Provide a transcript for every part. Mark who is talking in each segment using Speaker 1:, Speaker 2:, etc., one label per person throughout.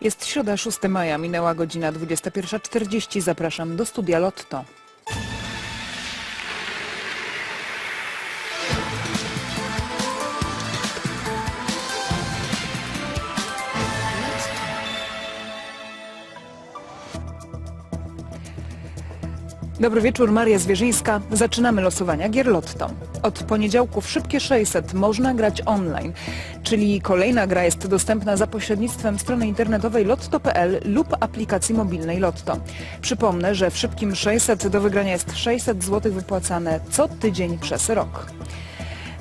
Speaker 1: Jest środa 6 maja, minęła godzina 21.40. Zapraszam do studia Lotto. Dobry wieczór, Maria Zwierzyńska. Zaczynamy losowania gier Lotto. Od poniedziałku w Szybkie 600 można grać online, czyli kolejna gra jest dostępna za pośrednictwem strony internetowej lotto.pl lub aplikacji mobilnej Lotto. Przypomnę, że w Szybkim 600 do wygrania jest 600 zł wypłacane co tydzień przez rok.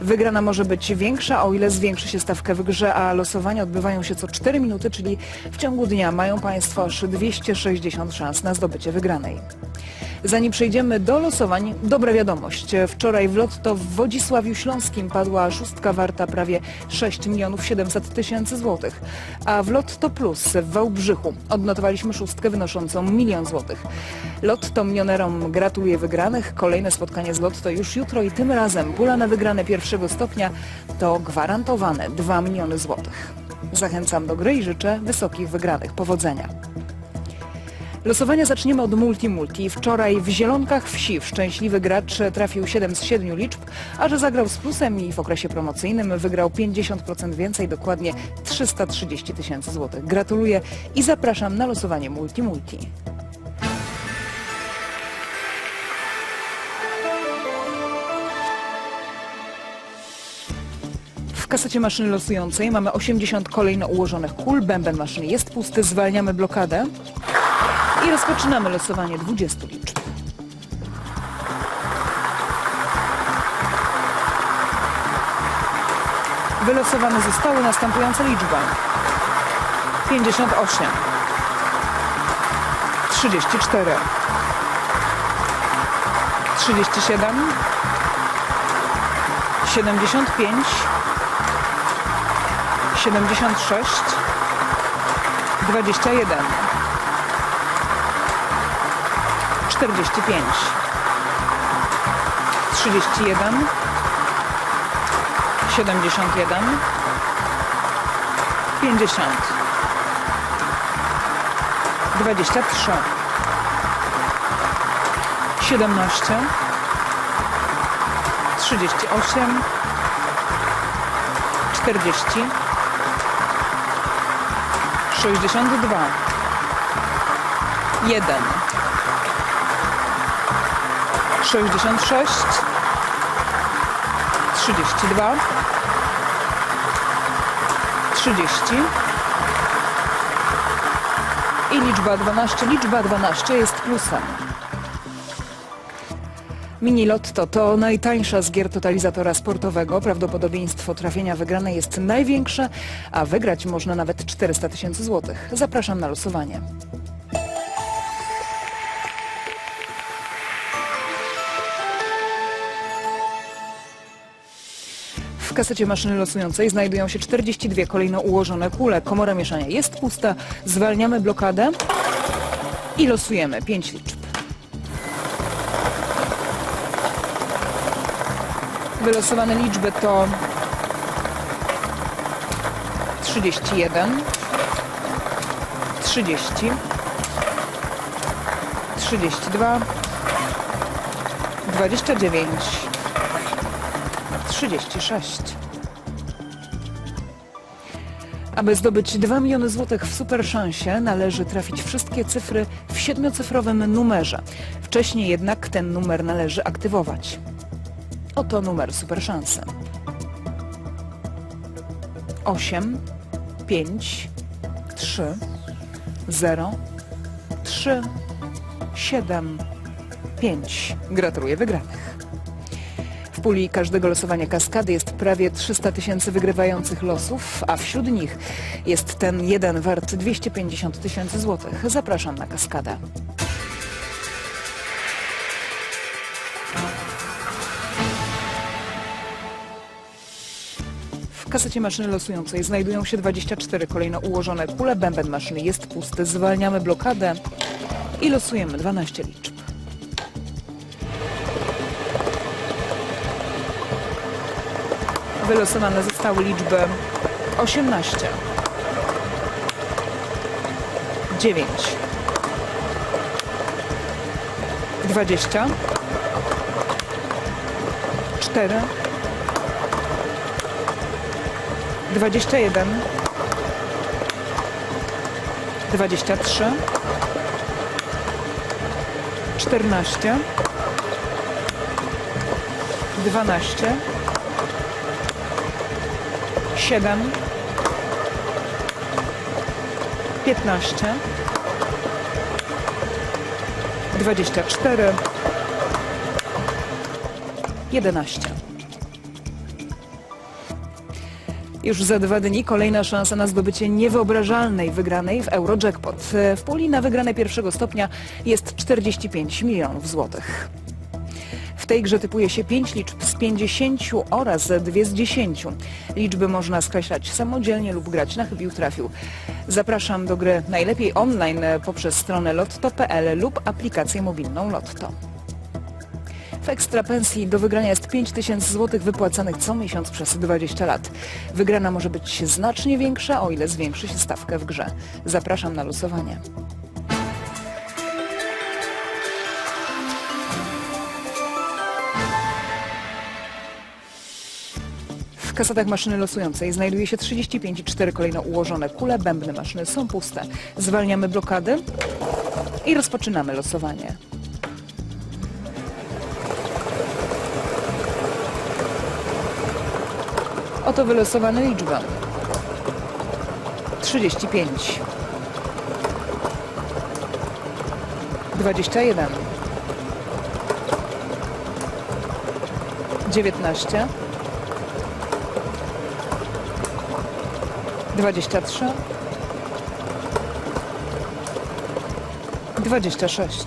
Speaker 1: Wygrana może być większa, o ile zwiększy się stawkę w grze, a losowania odbywają się co 4 minuty, czyli w ciągu dnia mają Państwo aż 260 szans na zdobycie wygranej. Zanim przejdziemy do losowań, dobra wiadomość. Wczoraj w Lotto w Wodzisławiu Śląskim padła szóstka warta prawie 6 milionów 700 tysięcy złotych, a w Lotto Plus w Wałbrzychu odnotowaliśmy szóstkę wynoszącą milion złotych. Lotto milionerom gratuluje wygranych. Kolejne spotkanie z Lotto już jutro i tym razem pula na wygrane pierwszego stopnia to gwarantowane 2 miliony złotych. Zachęcam do gry i życzę wysokich wygranych. Powodzenia. Losowania zaczniemy od multi-multi. Wczoraj w Zielonkach Wsi w szczęśliwy gracz trafił 7 z 7 liczb, a że zagrał z plusem i w okresie promocyjnym wygrał 50% więcej, dokładnie 330 tysięcy złotych. Gratuluję i zapraszam na losowanie multi-multi. W kasecie maszyny losującej mamy 80 kolejno ułożonych kul. Bęben maszyny jest pusty, zwalniamy blokadę. I rozpoczynamy losowanie 20 liczb. Wylosowane zostały następujące liczby. 58 34 37 75 76 21 45 31 71 50 23 17 38 40 62 1 66 32 30 i liczba 12. Liczba 12 jest plusem. Mini Lotto to najtańsza z gier totalizatora sportowego. Prawdopodobieństwo trafienia wygranej jest największe, a wygrać można nawet 400 tysięcy złotych. Zapraszam na losowanie. W kasecie maszyny losującej znajdują się 42 kolejno ułożone kule. Komora mieszania jest pusta. Zwalniamy blokadę i losujemy 5 liczb. Wylosowane liczby to 31, 30, 32, 29, 36. Aby zdobyć 2 miliony złotych w super szansie, należy trafić wszystkie cyfry w siedmiocyfrowym numerze. Wcześniej jednak ten numer należy aktywować. Oto numer super szansy. 8, 5, 3, 0, 3, 7, 5. Gratuluję wygranych. Puli każdego losowania kaskady jest prawie 300 tysięcy wygrywających losów, a wśród nich jest ten jeden wart 250 tysięcy złotych. Zapraszam na kaskadę. W kasecie maszyny losującej znajdują się 24 kolejno ułożone kule. Bęben maszyny jest pusty. Zwalniamy blokadę i losujemy 12 liczb. Wylosowane zostały liczby 18, 9, 20, 4, 21, 23, 14, 12, 7, 15, 24, 11. Już za dwa dni kolejna szansa na zdobycie niewyobrażalnej wygranej w Eurojackpot. W puli na wygrane pierwszego stopnia jest 45 milionów złotych. W tej grze typuje się 5 liczb z 50 oraz 2 z 10. Liczby można skreślać samodzielnie lub grać na chybił trafił. Zapraszam do gry najlepiej online poprzez stronę lotto.pl lub aplikację mobilną Lotto. W ekstra pensji do wygrania jest 5000 zł wypłacanych co miesiąc przez 20 lat. Wygrana może być znacznie większa, o ile zwiększy się stawkę w grze. Zapraszam na losowanie. W kasetach maszyny losującej znajduje się 35 i 4 kolejno ułożone kule. Bębny maszyny są puste. Zwalniamy blokady i rozpoczynamy losowanie. Oto wylosowane liczby. 35 21 19 23 26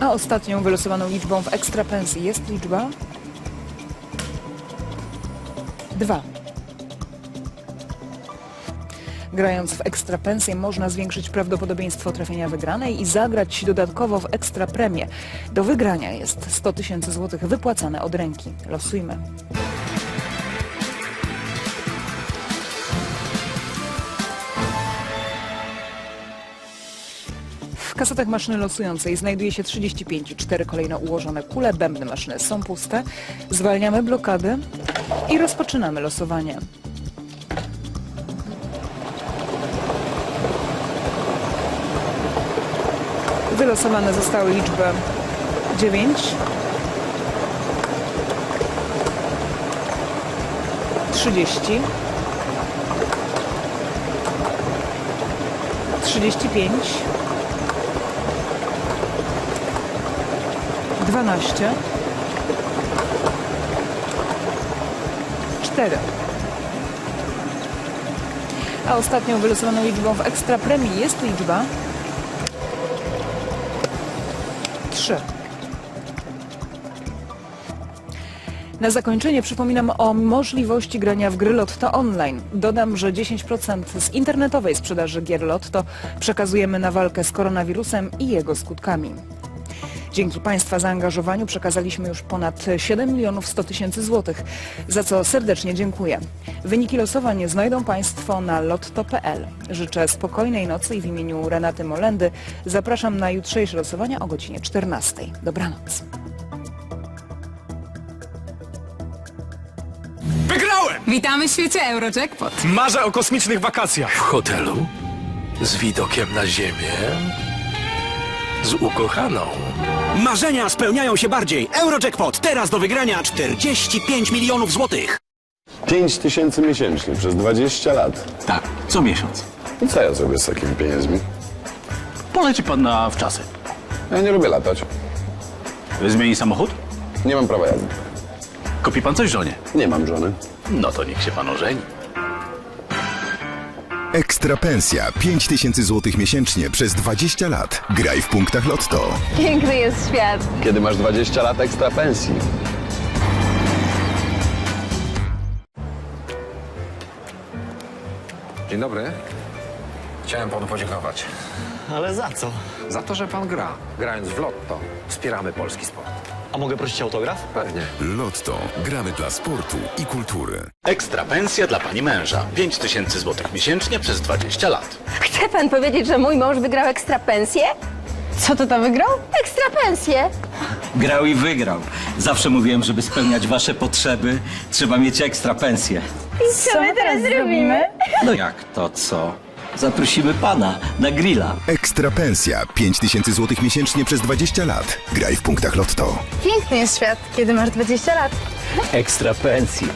Speaker 1: A ostatnią wylosowaną liczbą w ekstra pensji jest liczba 2. Grając w ekstra pensję można zwiększyć prawdopodobieństwo trafienia wygranej i zagrać dodatkowo w ekstra premię. Do wygrania jest 100 tysięcy złotych wypłacane od ręki. Losujmy. W kasetach maszyny losującej znajduje się 35 i 4 kolejno ułożone kule. Bębny maszyny są puste. Zwalniamy blokady i rozpoczynamy losowanie. Wylosowane zostały liczby 9, 30, 35, 12, 4. A ostatnią wylosowaną liczbą w ekstra premii jest liczba 3. Na zakończenie przypominam o możliwości grania w gry Lotto online. Dodam, że 10% z internetowej sprzedaży gier Lotto przekazujemy na walkę z koronawirusem i jego skutkami. Dzięki Państwa zaangażowaniu przekazaliśmy już ponad 7 milionów 100 tysięcy złotych, za co serdecznie dziękuję. Wyniki losowań znajdą Państwo na lotto.pl. Życzę spokojnej nocy i w imieniu Renaty Molendy zapraszam na jutrzejsze losowania o godzinie 14. Dobranoc.
Speaker 2: Wygrałem!
Speaker 3: Witamy w świecie Eurojackpot.
Speaker 2: Marzę o kosmicznych wakacjach.
Speaker 4: W hotelu? Z widokiem na ziemię? Z ukochaną?
Speaker 5: Marzenia spełniają się bardziej. Eurojackpot teraz do wygrania 45 milionów złotych.
Speaker 6: 5 tysięcy miesięcznie przez 20 lat.
Speaker 7: Tak, co miesiąc.
Speaker 6: I co ja zrobię z takimi pieniędzmi?
Speaker 7: Poleci pan na wczasy.
Speaker 6: Ja nie lubię latać.
Speaker 7: Zmieni samochód?
Speaker 6: Nie mam prawa jazdy.
Speaker 7: Kupi pan coś żonie?
Speaker 6: Nie mam żony.
Speaker 7: No to niech się pan ożeni.
Speaker 8: Ekstra pensja 5000 zł miesięcznie przez 20 lat. Graj w punktach Lotto.
Speaker 9: Piękny jest świat.
Speaker 6: Kiedy masz 20 lat ekstra pensji.
Speaker 10: Dzień dobry. Chciałem panu podziękować.
Speaker 5: Ale za co?
Speaker 10: Za to, że pan gra. Grając w lotto, wspieramy polski sport.
Speaker 9: A mogę prosić autograf?
Speaker 11: Pewnie.
Speaker 8: Lotto. Gramy dla sportu i kultury.
Speaker 4: Ekstra pensja dla pani męża. 5 tysięcy złotych miesięcznie przez 20 lat.
Speaker 12: Chce pan powiedzieć, że mój mąż wygrał ekstra pensję?
Speaker 3: Co to tam wygrał?
Speaker 12: Ekstra pensję!
Speaker 9: Grał i wygrał. Zawsze mówiłem, żeby spełniać wasze potrzeby, trzeba mieć ekstra pensję.
Speaker 12: Co my teraz zrobimy?
Speaker 9: No jak to co? Zaprosimy pana na grilla.
Speaker 8: Ekstra pensja 5000 złotych miesięcznie przez 20 lat. Graj w punktach Lotto.
Speaker 3: Piękny jest świat, kiedy masz 20 lat.
Speaker 9: Ekstra pensja.